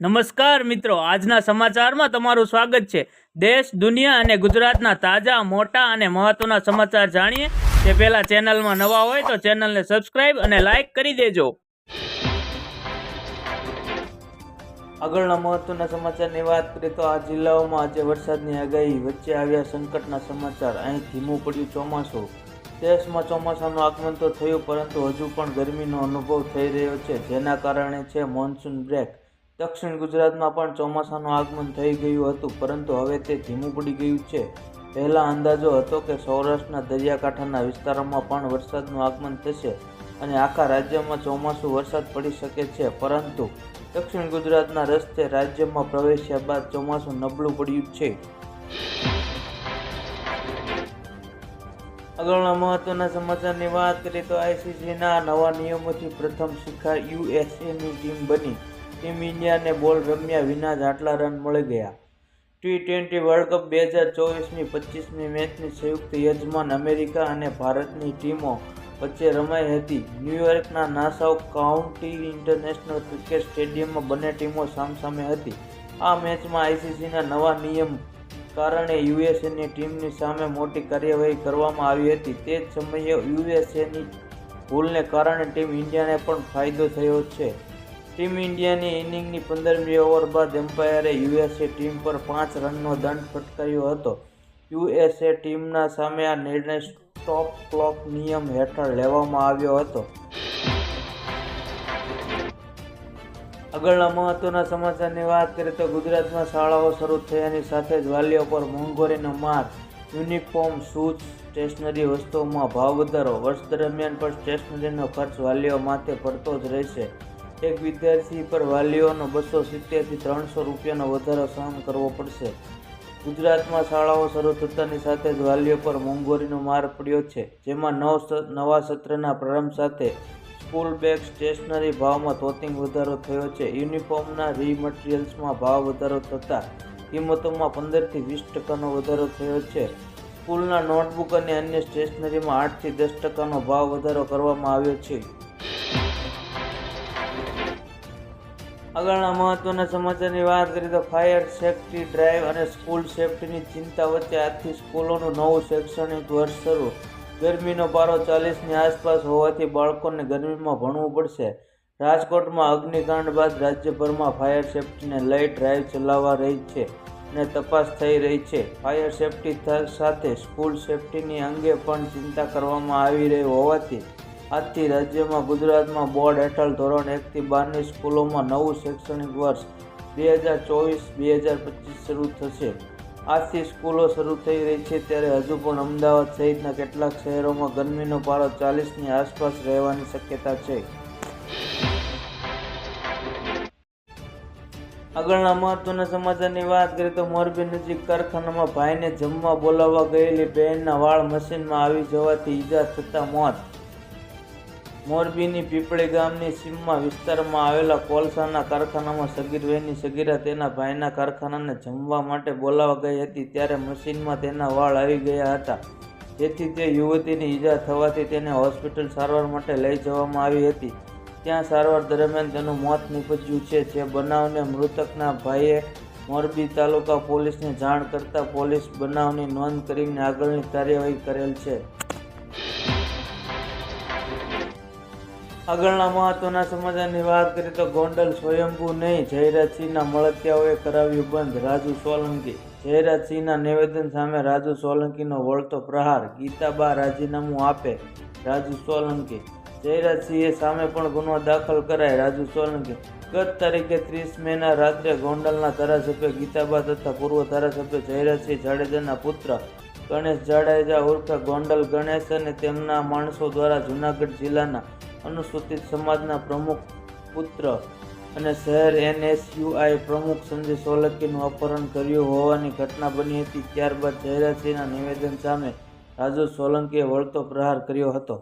નમસ્કાર મિત્રો, આજના સમાચારમાં તમારું સ્વાગત છે. દેશ, દુનિયા અને ગુજરાતના તાજા, મોટા અને મહત્વના સમાચાર જાણીએ. તે પહેલા ચેનલમાં નવા હોય તો ચેનલને સબસ્ક્રાઇબ અને લાઇક કરી દેજો. આગળના મહત્વના સમાચારની વાત કરીએ તો આ જિલ્લાઓમાં આજે વરસાદની આગાહી વચ્ચે આવ્યા સંકટના સમાચાર. અહીં ધીમું પડ્યું ચોમાસું. દેશમાં ચોમાસાનું આગમન તો થયું, પરંતુ હજુ પણ ગરમીનો અનુભવ થઈ રહ્યો છે, જેના કારણે છે મોન્સૂન બ્રેક દક્ષિણ ગુજરાતમાં પણ ચોમાસાનું આગમન થઈ ગયું હતું, પરંતુ હવે તે ધીમું પડી ગયું છે. પહેલાં અંદાજો હતો કે સૌરાષ્ટ્રના દરિયાકાંઠાના વિસ્તારોમાં પણ વરસાદનું આગમન થશે અને આખા રાજ્યમાં ચોમાસું વરસાદ પડી શકે છે, પરંતુ દક્ષિણ ગુજરાતના રસ્તે રાજ્યમાં પ્રવેશ્યા બાદ ચોમાસું નબળું પડ્યું છે. આગળના મહત્વના સમાચારની વાત કરીએ તો આઈસીસીના નવા નિયમોથી પ્રથમ શિખર યુએસએની ટીમ બની. ટીમ ઇન્ડિયાને બોલ રમ્યા વિના જ આટલા રન મળી ગયા. ટી ટ્વેન્ટી વર્લ્ડ કપ બે હજાર ચોવીસની પચીસમી મેચની સંયુક્ત યજમાન અમેરિકા અને ભારતની ટીમો વચ્ચે રમાઈ હતી. ન્યૂયોર્કના નાસાઉ કાઉન્ટી ઇન્ટરનેશનલ ક્રિકેટ સ્ટેડિયમમાં બંને ટીમો સામસામે હતી. આ મેચમાં આઈસીસીના નવા નિયમ કારણે યુએસએની ટીમની સામે મોટી કાર્યવાહી કરવામાં આવી હતી. તે જ સમયે યુએસએની ભૂલને કારણે ટીમ ઇન્ડિયાને પણ ફાયદો થયો છે. ટીમ ઇન્ડિયાની ઇનિંગની પંદરમી ઓવર બાદ એમ્પાયરે યુએસએ ટીમ પર પાંચ રનનો દંડ ફટકાર્યો હતો. યુએસએ ટીમના સામે આ નિર્ણય સ્ટોપ ક્લોક નિયમ હેઠળ લેવામાં આવ્યો હતો. આગળના મહત્વના સમાચારની વાત કરીએ તો ગુજરાતમાં શાળાઓ શરૂ થયાની સાથે જ વાલીઓ પર મોંઘવારીનો માર. યુનિફોર્મ, શૂઝ, સ્ટેશનરી વસ્તુઓમાં ભાવ વધારો. વર્ષ દરમિયાન પણ સ્ટેશનરીનો ખર્ચ વાલીઓ માથે પડતો જ રહેશે. એક વિદ્યાર્થી પર વાલીઓનો બસો સિત્તેરથી ત્રણસો રૂપિયાનો વધારો સહન કરવો પડશે. ગુજરાતમાં શાળાઓ શરૂ થતાની સાથે જ વાલીઓ પર મોંઘવારીનો માર પડ્યો છે. જેમાં નવ નવા સત્રના પ્રારંભ સાથે સ્કૂલ બેગ સ્ટેશનરી ભાવમાં તોતિંગ વધારો થયો છે. યુનિફોર્મના રી મટીરિયલ્સમાં ભાવ વધારો થતાં કિંમતોમાં પંદરથી વીસ ટકાનો વધારો થયો છે. સ્કૂલના નોટબુક અને અન્ય સ્ટેશનરીમાં આઠથી દસ ટકાનો ભાવ વધારો કરવામાં આવ્યો છે. આગળના મહત્વના સમાચારની વાત કરીએ તો ફાયર સેફ્ટી ડ્રાઈવ અને સ્કૂલ સેફ્ટીની ચિંતા વચ્ચે આજથી સ્કૂલોનું નવું શૈક્ષણિક વર્ષ શરૂ. ગરમીનો પારો ચાલીસની આસપાસ હોવાથી બાળકોને ગરમીમાં ભણવું પડશે. રાજકોટમાં અગ્નિકાંડ બાદ રાજ્યભરમાં ફાયર સેફ્ટીને લઈ ડ્રાઈવ ચલાવવા રહી છે અને તપાસ થઈ રહી છે. ફાયર સેફ્ટી સાથે સ્કૂલ સેફ્ટીની અંગે પણ ચિંતા કરવામાં આવી રહી હોવાથી આજથી રાજ્યમાં ગુજરાતમાં બોર્ડ હેઠળ ધોરણ એકથી બારની સ્કૂલોમાં નવું શૈક્ષણિક વર્ષ બે હજાર ચોવીસ બે હજાર પચીસ શરૂ થશે. આજથી સ્કૂલો શરૂ થઈ રહી છે ત્યારે હજુ પણ અમદાવાદ સહિતના કેટલાક શહેરોમાં ગરમીનો પારો ચાલીસની આસપાસ રહેવાની શક્યતા છે. આગળના મહત્વના સમાચારની વાત કરીએ તો મોરબી નજીક કારખાનામાં ભાઈને જમવા બોલાવવા ગયેલી બહેનના વાળ મશીનમાં આવી જવાથી ઈજા થતાં મોત. મોરબીની પીપળી ગામની સીમમાં વિસ્તારમાં આવેલા કોલસાના કારખાનામાં સગીર વહેની સગીરા તેના ભાઈના કારખાનાને જમવા માટે બોલાવા ગઈ હતી ત્યારે મશીનમાં તેના વાળ આવી ગયા હતા. જેથી તે યુવતીની ઈજા થવાથી તેને હોસ્પિટલ સારવાર માટે લઈ જવામાં આવી હતી. ત્યાં સારવાર દરમિયાન તેનું મોત નીપજ્યું છે, જે બનાવને મૃતકના ભાઈએ મોરબી તાલુકા પોલીસને જાણ કરતાં પોલીસ બનાવની નોંધ કરીને આગળની કાર્યવાહી કરેલ છે. આગળના મહત્વના સમાચારની વાત કરીએ તો ગોંડલ સ્વયંભૂ નહીં જયરાજસિંહના મળતિયાઓએ કરાવ્યું બંધ, રાજુ સોલંકી. જયરાજસિંહના નિવેદન સામે રાજુ સોલંકીનો વળતો પ્રહાર, ગીતાબા રાજીનામું આપે રાજુ સોલંકી. જયરાજસિંહે સામે પણ ગુનો દાખલ કરાય રાજુ સોલંકી. ગત તારીખે ત્રીસ મેના રાત્રે ગોંડલના ધારાસભ્ય ગીતાબા તથા પૂર્વ ધારાસભ્ય જયરાજસિંહ જાડેજાના પુત્ર ગણેશ જાડેજા ઉર્ફે ગોંડલ ગણેશ અને તેમના માણસો દ્વારા જૂનાગઢ જિલ્લાના અનુસૂચિત સમાજના પ્રમુખ પુત્ર અને શહેર એનએસયુઆઈ પ્રમુખ સંજય સોલંકીનું અપહરણ કર્યું હોવાની ઘટના બની હતી. ત્યારબાદ જયરાજસિંહના નિવેદન સામે રાજુ સોલંકીએ વળતો પ્રહાર કર્યો હતો.